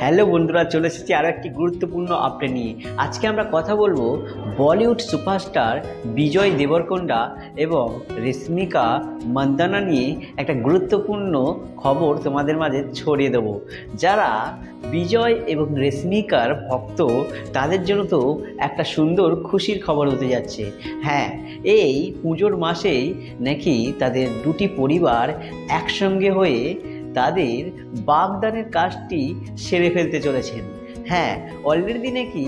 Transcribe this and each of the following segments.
Hello বন্ধুরা, চলে এসেছি আরও একটি গুরুত্বপূর্ণ আপডেট নিয়ে। আজকে আমরা কথা বলব বলিউড সুপারস্টার বিজয় দেবরকোন্ডা এবং রেশমিকা মন্দানা নিয়ে একটা গুরুত্বপূর্ণ খবর তোমাদের মাঝে ছড়িয়ে দেবো। যারা বিজয় এবং রেশমিকার ভক্ত, তাদের জন্য তো একটা সুন্দর খুশির খবর হতে যাচ্ছে। হ্যাঁ এই পুজোর মাসেই নাকি তাদের দুটি পরিবার একসঙ্গে হয়ে তাদের বাগদানের কাজটি সেরে ফেলতে চলেছেন। হ্যাঁ অলরেডি নাকি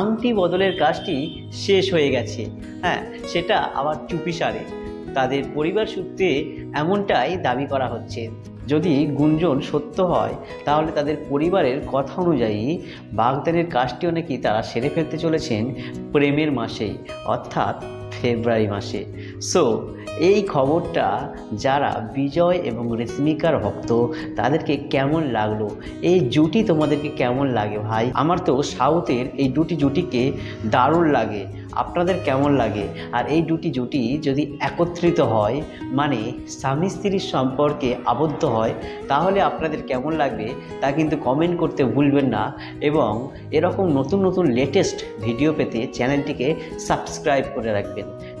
আংটি বদলের কাজটি শেষ হয়ে গেছে। হ্যাঁ সেটা আবার চুপিসারে তাদের পরিবার সূত্রে এমনটাই দাবি করা হচ্ছে। যদি গুঞ্জন সত্য হয়, তাহলে তাদের পরিবারের কথা অনুযায়ী বাগদানের কাজটিও নাকি তারা সেরে ফেলতে চলেছেন প্রেমের মাসেই অর্থাৎ ফেব্রুয়ারি মাসে। সো এই খবরটা যারা বিজয় এবং রেশমিকার ভক্ত, তাদেরকে কেমন লাগল? এই জুটি তোমাদেরকে কেমন লাগে ভাই? আমার তো সাউথের এই দুটি জুটিকে দারুণ লাগে। আপনাদের কেমন লাগে? আর এই দুটি জুটি যদি একত্রিত হয় মানে স্বামী স্ত্রীর সম্পর্কে আবদ্ধ হয়, তাহলে আপনাদের কেমন লাগবে তা কিন্তু কমেন্ট করতে ভুলবেন না। এবং এরকম নতুন নতুন লেটেস্ট ভিডিও পেতে চ্যানেলটিকে সাবস্ক্রাইব করে রাখবেন।